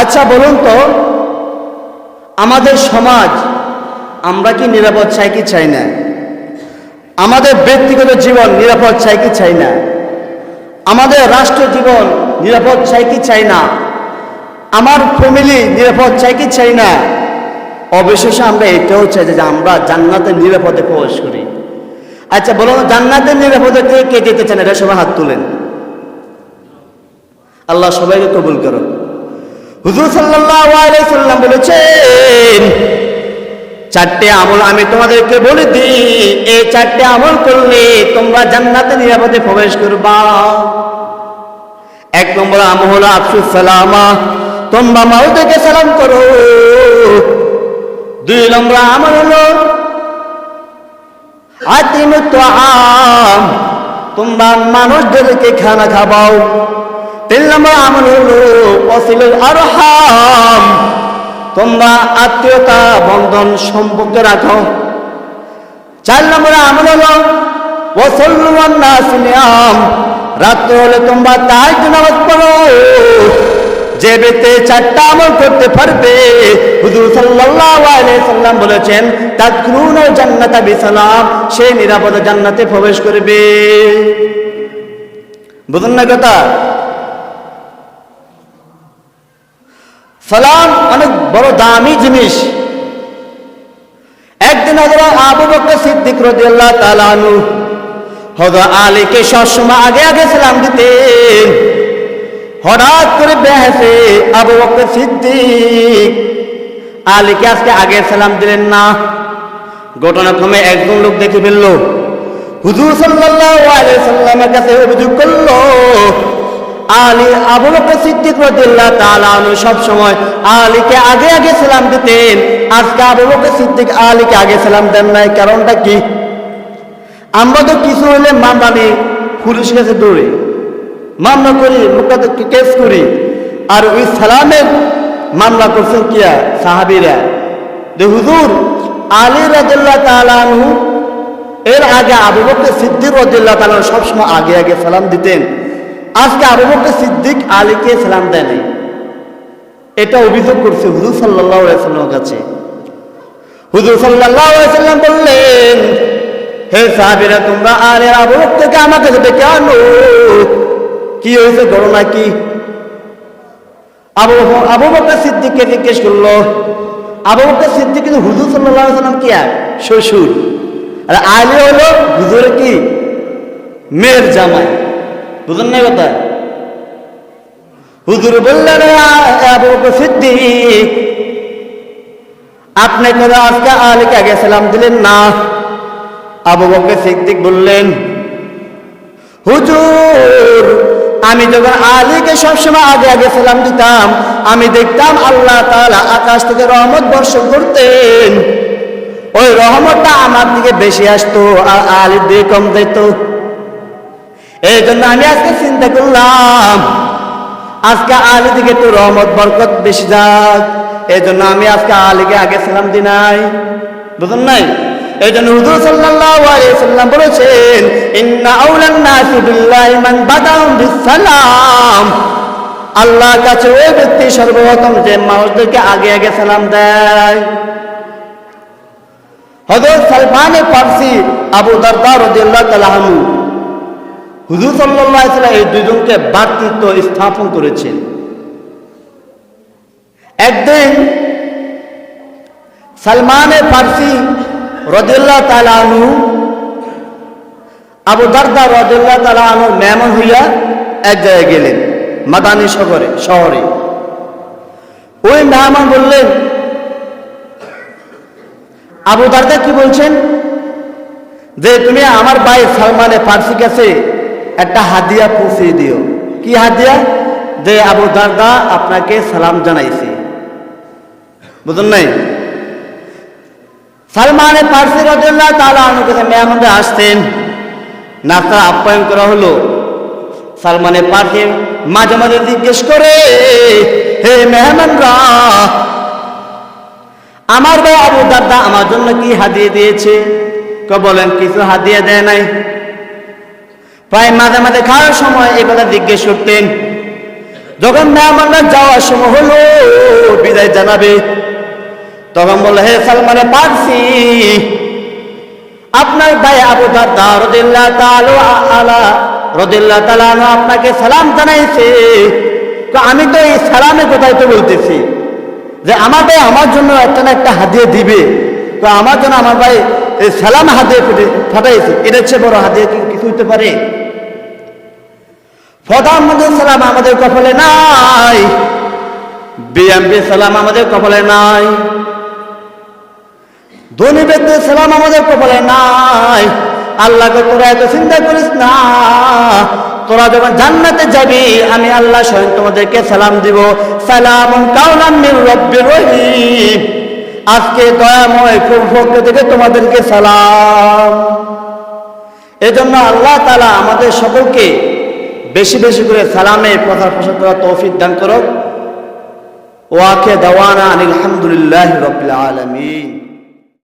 আচ্ছা বলুন তো, আমাদের সমাজ, আমরা কি নিরাপদ চাই কি চাই না? আমাদের ব্যক্তিগত জীবন নিরাপদ চাই কি চাই না? আমাদের রাষ্ট্র জীবন নিরাপদ চাই কি চাই না? আমার ফ্যামিলি নিরাপদ চাই কি চাই না? অবশেষে আমরা এটাও চাই যে আমরা জান্নাতের নিরাপদে প্রবেশ করি। আচ্ছা বলুন জান্নাতের নিরাপদে কে কে যেতে চান এটা সবাই হাত তুলেন। আল্লাহ সবাইকে কবুল করো হুজুর সাল্লাম বলেছেন, চারটে আমল আমি তোমাদেরকে বলে দিই, এই চারটে আমল করলে তোমরা জান্নাতে নিরাপদে প্রবেশ করবা। এক নম্বর আমল হলো আফসুস সালামা, তোমরা মাউদেরকে সালাম করো। দুই নম্বর আমল হলো আতিমুত আম, তোমরা মানুষদেরকে খানা খাবাও। তিন নম্বর আমল হলো অসিলুল আরহাম। তোমরা আত্মীয়তা, বন্ধন সম্পর্কে রাখো। চার নম্বর আমল হলো নাসিনিয়াম রাত্র হলে তোমরা তাই নামাজ পড়ো, যে ব্যক্তি চারটা আমল করতে পারবে, হুজুর সাল্লাল্লাহু আলাইহি সাল্লাম বলেছেন, তাদখুলুনা জান্নাতা বিসালাম সে নিরাপদে জান্নাতে প্রবেশ করবে। বুঝুন না কথা? সালাম অনেক বড় দামি জিনিস। একদিন হজরত আবু বকর সিদ্দিক রাদিয়াল্লাহু তাআলা আনহু হযরত আলীকে সবসময় আগে আগে সালাম দিতেন। হঠাৎ করে বেহেসে আবু বকর সিদ্দিক আলীকে আজকে আগে সালাম দিলেন না। ঘটনাক্রমে একজন লোক দেখে ফেলল। হুজুর সাল্লাল্লাহু আলাইহি সাল্লামের কাছে অভিযোগ করল আলী আবু বকর সিদ্দিক রাদিয়াল্লাহু তাআলা সব সময় আলীকে আগে আগে সালাম দিতেন। আজকে আবু সিদ্দিক আলীকে আগে সালাম দেন নাই, কারণটা কি? আমরা তো কিছু হলে মামলা নিয়ে পুলিশ কাছে দৌড়ে। মামলা করি মোকাদ্দ কেস করি। আর ওই সালামের মামলা করছেন কিয়া? সাহাবিরা। যে হুজুর, আলী রাদিয়াল্লাহু তাআলা আনহু এর আগে আবু সিদ্দিক রাদিয়াল্লাহু তাআলা সবসময় আগে আগে সালাম দিতেন। আজকে আবু বকর সিদ্দিক আলীকে সালাম দেয় নাই। এটা অভিযোগ করছে হুজুর আলাইহি কাছে। হুজুর আলাইহি বললেন, হে সাহাবীরা, তোমরা আরে আবু বকরকে আমাকে সাথে কেন কি হয়েছে ঘটনা কি? আবু আবু বকর সিদ্দিককে জিজ্ঞেস করল, আবু বকর সিদ্দিক কিন্তু হুজুর সাল্লাম কি আর শ্বশুর। আর আলী হলো হুজুর কি? মেয়ের জামাই। বুঝলেন না কথা? হুজুর বললেন আপনি কেন আজকে আলীকে সালাম দিলেন না। আবু বকর সিদ্দিক বললেন, হুজুর, আমি যখন আলীকে সবসময় আগে আগে সালাম দিতাম, আমি দেখতাম আল্লাহ তাআলা আকাশ থেকে রহমত বর্ষণ করতেন। ওই রহমতটা আমার দিকে বেশি আসতো, আর আলীর দিকে কম দিত এই জন্য আমি আজকে চিন্তা করলাম, আজকে আলী দিকে একটু রহমত, বরকত বেশি যাক। এই জন্য আমি আজকে আলীকে আগে সালাম দি নাই। বুঝুন নাই? এই জন্য হুজুর সাল্লাল্লাহু আলাইহি সাল্লাম বলেছেন, ইন্না আউলান নাসি বিল্লাহি মান বাদাউম বিসালাম আল্লাহর কাছে ওই ব্যক্তি সর্বপ্রথম যে মানুষদেরকে আগে আগে সালাম দেয়। হযরত সালমান ফারসি আবু দারদা রাদিয়াল্লাহু তাআলা হুজুর সাল্লাম এই দুজনকে ব্যক্তিত্ব স্থাপন করেছেন। একদিন সালমানে ফারসি রদুল্লাহ তালানু আবু দারদা রদুল্লাহ তালানুর মেহমান হইয়া এক জায়গায় গেলেন, মাদানী শহরে শহরে। ওই মেহমান বললেন, আবু দারদা কি বলছেন? যে তুমি আমার ভাই সালমানে ফার্সি কাছে একটা হাদিয়া পৌঁছে দিও। কি হাদিয়া? যে আবু দারদা আপনাকে সালাম জানাইছে। বুঝুন নাই? সালমানে ফার্সি রাজুল্লাহ তালা আমার কাছে মেহমানরা আসতেন নাস্তার আপ্যায়ন করা হলো। সালমানে পার্কে মাঝে মাঝে জিজ্ঞেস করে, হে মেহমানরা, আমার ভাই আবু দাদা আমার জন্য কি হাদিয়ে দিয়েছে? কে বলেন, কিছু হাদিয়ে দেয় নাই। প্রায় মাঝে মাঝে খাওয়ার সময় এই কথা জিজ্ঞেস করতেন, যখন মেহমানরা যাওয়ার সময় হলো, বিদায় জানাবে? তখন বলল, হে সালমানে পারছি আপনার ভাই আবু দাদা রদিল্লা তালু আলা রদিল্লা তালানো আপনাকে সালাম জানাইছে। তো আমি তো এই সালামে কোথায় তো বলতেছি, যে আমার ভাই আমার জন্য একটা না একটা হাদিয়ে দিবে। তো আমার জন্য আমার ভাই এই সালাম ফেটে ফাটাইছে এটা হচ্ছে বড় হাদিয়ে কি কিছু হতে পারে? প্রধানমন্ত্রী সালাম আমাদের কপালে নাই। বিএমপি সালাম আমাদের কপালে নাই। ধনী ব্যক্তির সালাম আমাদের কপালে নাই। আল্লাহকে তোরা এত চিন্তা করিস না। তোরা যখন জান্নাতে যাবি, আমি আল্লাহ স্বয়ং তোমাদেরকে সালাম দিব। সালাম কাউলাম রব্বির রহিম। আজকে দয়াময় পক্ষ থেকে তোমাদেরকে সালাম। এজন্য আল্লাহ তালা আমাদের সকলকে বেশি বেশি করে সালামে প্রচার প্রসার করা তৌফিক দান করো ওয়াকে দাওয়ানা আলহামদুলিল্লাহ রবিল আলমিন।